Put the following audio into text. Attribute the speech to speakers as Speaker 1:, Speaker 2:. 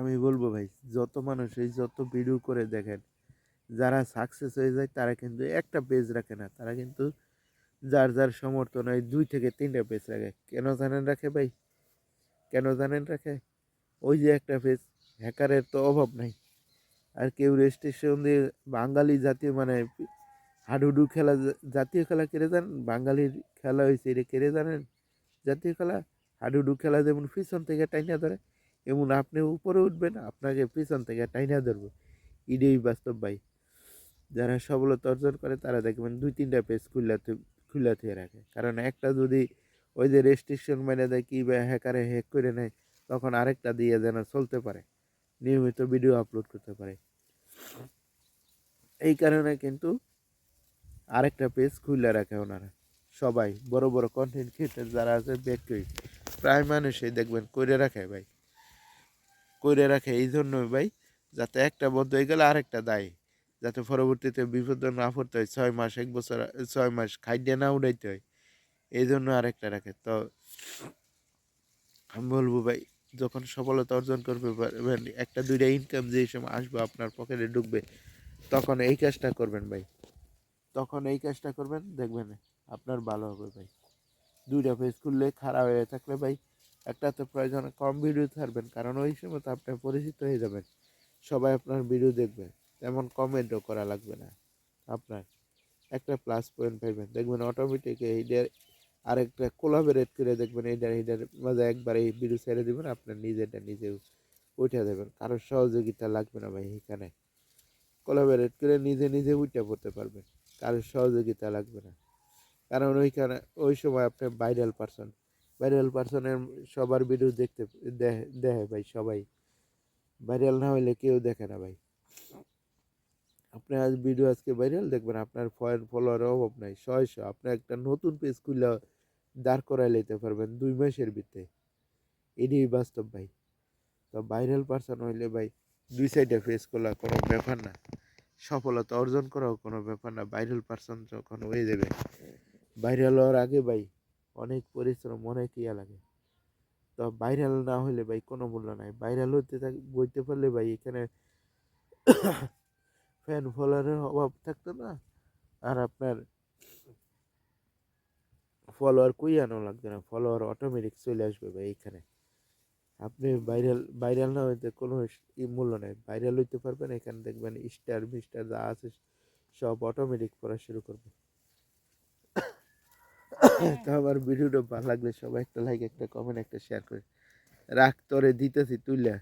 Speaker 1: আমি বলব ভাই, যত মানুষ এই যত ভিডিও করে দেখেন, যারা সাকসেস হয়ে যায়, তারা কিন্তু একটা পেজ রাখে না। তারা কিন্তু যার যার সমর্থন হয় দুই থেকে তিনটা পেজ রাখে। কেন জানেন রাখে ভাই? কেন জানেন রাখে? ওই যে একটা পেজ হ্যাকারের তো অভাব নাই। আর কেউ রেজিস্ট্রেশন দিয়ে বাঙালি জাতীয় মানে হাডুডু খেলা জাতীয় খেলা কেড়ে জানেন? বাঙালির খেলা হয়েছে, এটা কেড়ে জানেন? জাতীয় খেলা, হাডুডু খেলা যেমন পিছন থেকে টাইনা ধরে এমন আপনি উপরে উঠবেন, আপনাকে পিছন থেকে টাইনা ধরবো। ইডেই বাস্তব ভাই। যারা সফলতা অর্জন করে, তারা দেখবেন দুই, তিনটা পেজ খুললাতে খুলাতে রাখে। কারণ একটা যদি ওই যে রেস্ট্রিকশন মেনে দেয়, কী বা হ্যাকারে হ্যাক করে নেয়, তখন আরেকটা দিয়ে যেন চলতে পারে। নিয়মিত ভিডিও আপলোড করতে পারে। এই কারণে কিন্তু আরেকটা পেজ খুলে রাখে ওনারা। সবাই বড় বড় কন্টেন্ট ক্রিয়েটার যারা আছে ব্যক্তি প্রায় মানুষই দেখবেন করে রাখে ভাই। করে রাখে, এই জন্যই ভাই যাতে একটা বন্ধ হয়ে গেলে আরেকটা দায়। যাতে পরবর্তীতে বিপদ না পড়তে হয়, ছয় মাস, এক বছর, ছয় মাস খাদ্য না উড়াইতে হয়, এই জন্য আরেকটা রাখে। তো আমি বলব ভাই, যখন সফলতা অর্জন করবে একটা, দুইটা ইনকাম যে সময় আসবে আপনার পকেটে ঢুকবে, তখন এই কাজটা করবেন ভাই। তখন এই কাজটা করবেন, দেখবেন আপনার ভালো হবে ভাই। দুইটা পেজ খুললে খারাপ হয়ে থাকলে ভাই একটা তো প্রয়োজন, কম ভিডিও ছাড়বেন, কারণ ওই সময় তো আপনি পরিচিত হয়ে যাবেন। সবাই আপনার ভিডিও দেখবে, তেমন কমেন্টও করা লাগবে না আপনার। একটা প্লাস পয়েন্ট পাইবেন, দেখবেন অটোমেটিক এইটার আরেকটা কোলাবোরেট করে দেখবেন এইটার এইটার মাঝে একবার এই ভিডিও ছেড়ে দেবেন, আপনার নিজেরটা নিজে উঠে দেবেন কারোর সহযোগিতা লাগবে না ভাই এখানে। কোলাবোরেট করে নিজে নিজে উঠে পড়তে পারবেন, কারোর সহযোগিতা লাগবে না। কারণ ওইখানে, ওই সময় আপনি ভাইরাল পারসন ভাইরাল পার্সনের সবার ভিডিও দেখতে দেখে ভাই সবাই। ভাইরাল না হইলে কেউ দেখে না ভাই। আপনি আজ ভিডিও আজকে ভাইরাল দেখবেন আপনার ফয়েন ফলোয়ার অভাব নাই। ছয়শো, আপনি একটা নতুন পেজ খুলে দাঁড় করাই লইতে পারবেন দুই মাসের ভিতরে। এটাই বাস্তব ভাই। তো ভাইরাল পার্সন হইলে ভাই দুই সাইডে ফেস খোলা কোনো ব্যাপার না। সফলতা অর্জন করাও কোনো ব্যাপার না। ভাইরাল পার্সন যখন হয়ে যাবে ভাইরাল হওয়ার আগে ভাই অনেক পরিশ্রম, অনেক ইয়া লাগে। তো ভাইরাল না হলে ভাই কোনো মূল্য নাই। ভাইরাল হতে থাক, বইতে পারলে ভাই এখানে ফ্যান ফলোয়ারের অভাব থাকতো না। আর আপনার ফলোয়ার কই আনো লাগবে না? ফলোয়ার অটোমেটিক চলে আসবে ভাই এখানে। আপনি ভাইরাল ভাইরাল না হইতে কোনো মূল্য নেই। ভাইরাল হইতে পারবেন, এখানে দেখবেন স্টার মিস্টার যা আছে সব অটোমেটিক পড়া শুরু করবে। তো আমার ভিডিওটা ভালো লাগলে সবাই একটা লাইক একটা কমেন্ট একটা শেয়ার করে রাখ তোরে দিতেছি তুইলা।